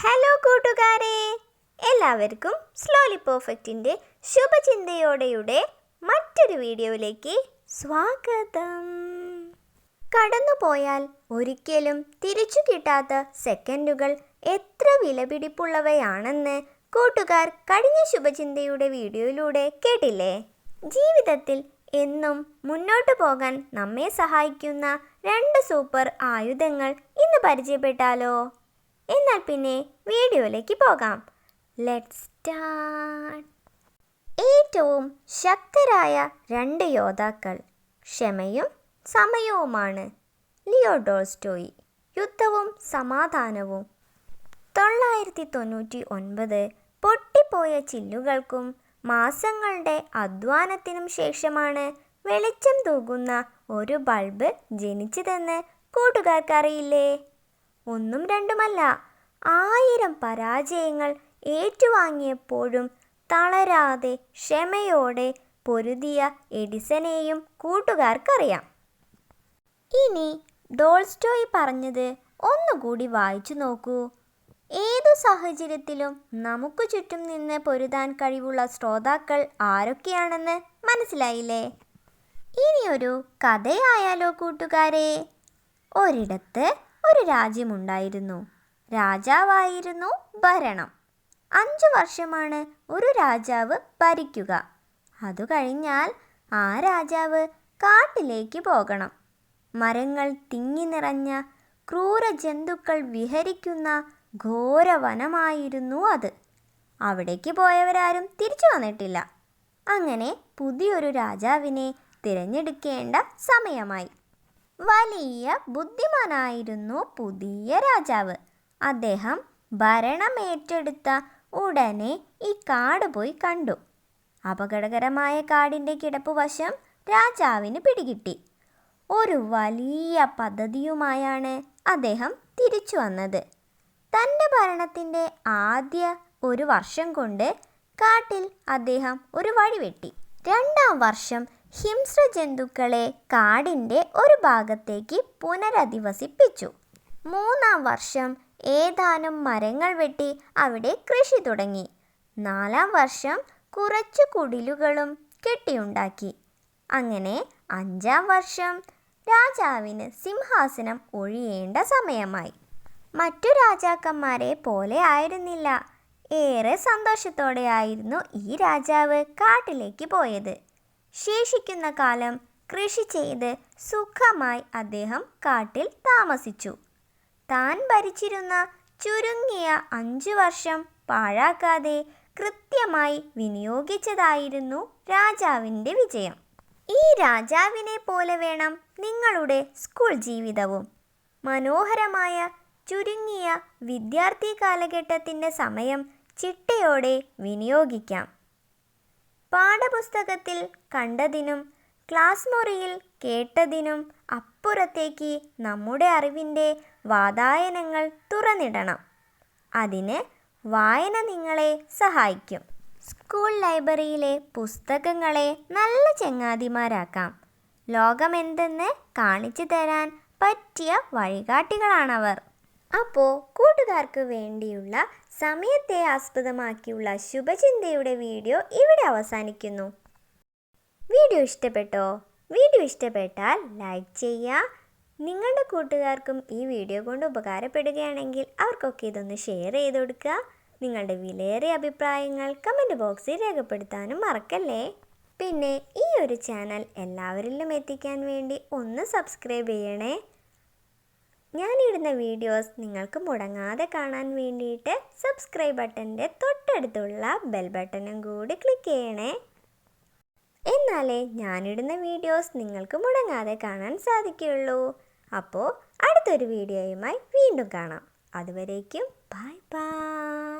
Hello കൂട്ടുകാരെ. എല്ലാവർക്കും slowly പെർഫെക്റ്റിന്റെ ശുഭചിന്തയോടെയുടെ മറ്റൊരു വീഡിയോയിലേക്ക് സ്വാഗതം. കടന്നുപോയാൽ ഒരിക്കലും തിരിച്ചു കിട്ടാത്ത സെക്കൻഡുകൾ എത്ര വിലപിടിപ്പുള്ളവയാണെന്ന് കൂട്ടുകാർ കഴിഞ്ഞ ശുഭചിന്തയുടെ വീഡിയോയിലൂടെ കേട്ടില്ലേ? ജീവിതത്തിൽ എന്നും മുന്നോട്ട് പോകാൻ നമ്മെ സഹായിക്കുന്ന രണ്ട് സൂപ്പർ ആയുധങ്ങൾ ഇന്ന് പരിചയപ്പെട്ടാലോ? എന്നാൽ പിന്നെ വീഡിയോയിലേക്ക് പോകാം. ലെറ്റ് സ്റ്റാർട്ട് ഏറ്റവും ശക്തരായ രണ്ട് യോദ്ധാക്കൾ ക്ഷമയും സമയവുമാണ്. ലിയോ ഡോൾസ്റ്റോയി യുദ്ധവും സമാധാനവും. തൊള്ളായിരത്തി തൊണ്ണൂറ്റി ഒൻപത് പൊട്ടിപ്പോയ ചില്ലുകൾക്കും മാസങ്ങളുടെ അധ്വാനത്തിനും ശേഷമാണ് വെളിച്ചം തൂകുന്ന ഒരു ബൾബ് ജനിച്ചതെന്ന് കൂട്ടുകാർക്കറിയില്ലേ? ഒന്നും രണ്ടുമല്ല ആയിരം പരാജയങ്ങൾ ഏറ്റുവാങ്ങിയപ്പോഴും തളരാതെ ക്ഷമയോടെ പൊരുതിയ എഡിസനെയും കൂട്ടുകാർക്കറിയാം. ഇനി ഡോൾസ്റ്റോയി പറഞ്ഞത് ഒന്നുകൂടി വായിച്ചു നോക്കൂ. ഏതു സാഹചര്യത്തിലും നമുക്ക് ചുറ്റും നിന്ന് പൊരുതാൻ കഴിവുള്ള ശ്രോതാക്കൾ ആരൊക്കെയാണെന്ന് മനസ്സിലായില്ലേ? ഇനിയൊരു കഥയായാലോ കൂട്ടുകാരെ. ഒരിടത്ത് ഒരു രാജ്യമുണ്ടായിരുന്നു. രാജാവായിരുന്നു ഭരണം. അഞ്ചു വർഷമാണ് ഒരു രാജാവ് ഭരിക്കുക. അതു കഴിഞ്ഞാൽ ആ രാജാവ് കാട്ടിലേക്ക് പോകണം. മരങ്ങൾ തിങ്ങി നിറഞ്ഞ ക്രൂര ജന്തുക്കൾ വിഹരിക്കുന്ന ഘോരവനമായിരുന്നു അത്. അവിടേക്ക് പോയവരാരും തിരിച്ചു വന്നിട്ടില്ല. അങ്ങനെ പുതിയൊരു രാജാവിനെ തിരഞ്ഞെടുക്കേണ്ട സമയമായി. വലിയ ബുദ്ധിമാനായിരുന്നു പുതിയ രാജാവ്. അദ്ദേഹം ഭരണമേറ്റെടുത്ത ഉടനെ ഈ കാട് പോയി കണ്ടു. അപകടകരമായ കാടിന്റെ കിടപ്പുവശം രാജാവിന് പിടികിട്ടി. ഒരു വലിയ പദ്ധതിയുമായാണ് അദ്ദേഹം തിരിച്ചു വന്നത്. തന്റെ ഭരണത്തിന്റെ ആദ്യ ഒരു വർഷം കൊണ്ട് കാട്ടിൽ അദ്ദേഹം ഒരു വഴി വെട്ടി. രണ്ടാം വർഷം ഹിംസ്ര ജന്തുക്കളെ കാടിന്റെ ഒരു ഭാഗത്തേക്ക് പുനരധിവസിപ്പിച്ചു. മൂന്നാം വർഷം ഏതാനും മരങ്ങൾ വെട്ടി അവിടെ കൃഷി തുടങ്ങി. നാലാം വർഷം കുറച്ച് കുടിലുകളും കെട്ടിയുണ്ടാക്കി. അങ്ങനെ അഞ്ചാം വർഷം രാജാവിന് സിംഹാസനം ഒഴിയേണ്ട സമയമായി. മറ്റു രാജാക്കന്മാരെ പോലെ ആയിരുന്നില്ല. ഏറെ സന്തോഷത്തോടെയായിരുന്നു ഈ രാജാവ് കാട്ടിലേക്ക് പോയത്. ശേഷിക്കുന്ന കാലം കൃഷി ചെയ്ത് സുഖമായി അദ്ദേഹം കാട്ടിൽ താമസിച്ചു. താൻ ഭരിച്ചിരുന്ന ചുരുങ്ങിയ അഞ്ചു വർഷം പാഴാക്കാതെ കൃത്യമായി വിനിയോഗിച്ചതായിരുന്നു രാജാവിന്റെ വിജയം. ഈ രാജാവിനെ പോലെ വേണം നിങ്ങളുടെ സ്കൂൾ ജീവിതവും. മനോഹരമായ ചുരുങ്ങിയ വിദ്യാർത്ഥി കാലഘട്ടത്തിന്റെ സമയം ചിട്ടയോടെ വിനിയോഗിക്കാം. പാഠപുസ്തകത്തിൽ കണ്ടതിനും ക്ലാസ് മുറിയിൽ കേട്ടതിനും അപ്പുറത്തേക്ക് നമ്മുടെ അറിവിന്റെ വാതായനങ്ങൾ തുറന്നിടണം. അതിന് വായന നിങ്ങളെ സഹായിക്കും. സ്കൂൾ ലൈബ്രറിയിലെ പുസ്തകങ്ങളെ നല്ല ചങ്ങാതിമാരാക്കാം. ലോകമെന്തെന്ന് കാണിച്ചു തരാൻ പറ്റിയ വഴികാട്ടികളാണവർ. അപ്പോൾ കൂട്ടുകാർക്ക് വേണ്ടിയുള്ള സമയത്തെ ആസ്പദമാക്കിയുള്ള ശുഭചിന്തയുടെ വീഡിയോ ഇവിടെ അവസാനിക്കുന്നു. വീഡിയോ ഇഷ്ടപ്പെട്ടോ? വീഡിയോ ഇഷ്ടപ്പെട്ടാൽ ലൈക്ക് ചെയ്യുക. നിങ്ങളുടെ കൂട്ടുകാർക്കും ഈ വീഡിയോ കൊണ്ട് ഉപകാരപ്പെടുകയാണെങ്കിൽ അവർക്കൊക്കെ ഇതൊന്ന് ഷെയർ ചെയ്ത് കൊടുക്കുക. നിങ്ങളുടെ വിലയേറിയ അഭിപ്രായങ്ങൾ കമന്റ് ബോക്സിൽ രേഖപ്പെടുത്താനും മറക്കല്ലേ? പിന്നെ ഈ ഒരു ചാനൽ എല്ലാവരിലും എത്തിക്കാൻ വേണ്ടി ഒന്ന് സബ്സ്ക്രൈബ് ചെയ്യണേ. ഞാനിടുന്ന വീഡിയോസ് നിങ്ങൾക്ക് മുടങ്ങാതെ കാണാൻ വേണ്ടിയിട്ട് സബ്സ്ക്രൈബ് ബട്ടന്റെ തൊട്ടടുത്തുള്ള ബെൽ ബട്ടണും കൂടി ക്ലിക്ക് ചെയ്യണേ. എന്നാലേ ഞാനിടുന്ന വീഡിയോസ് നിങ്ങൾക്ക് മുടങ്ങാതെ കാണാൻ സാധിക്കുകയുള്ളൂ. അപ്പോൾ അടുത്തൊരു വീഡിയോയുമായി വീണ്ടും കാണാം. അതുവരേക്കും ബൈ ബൈ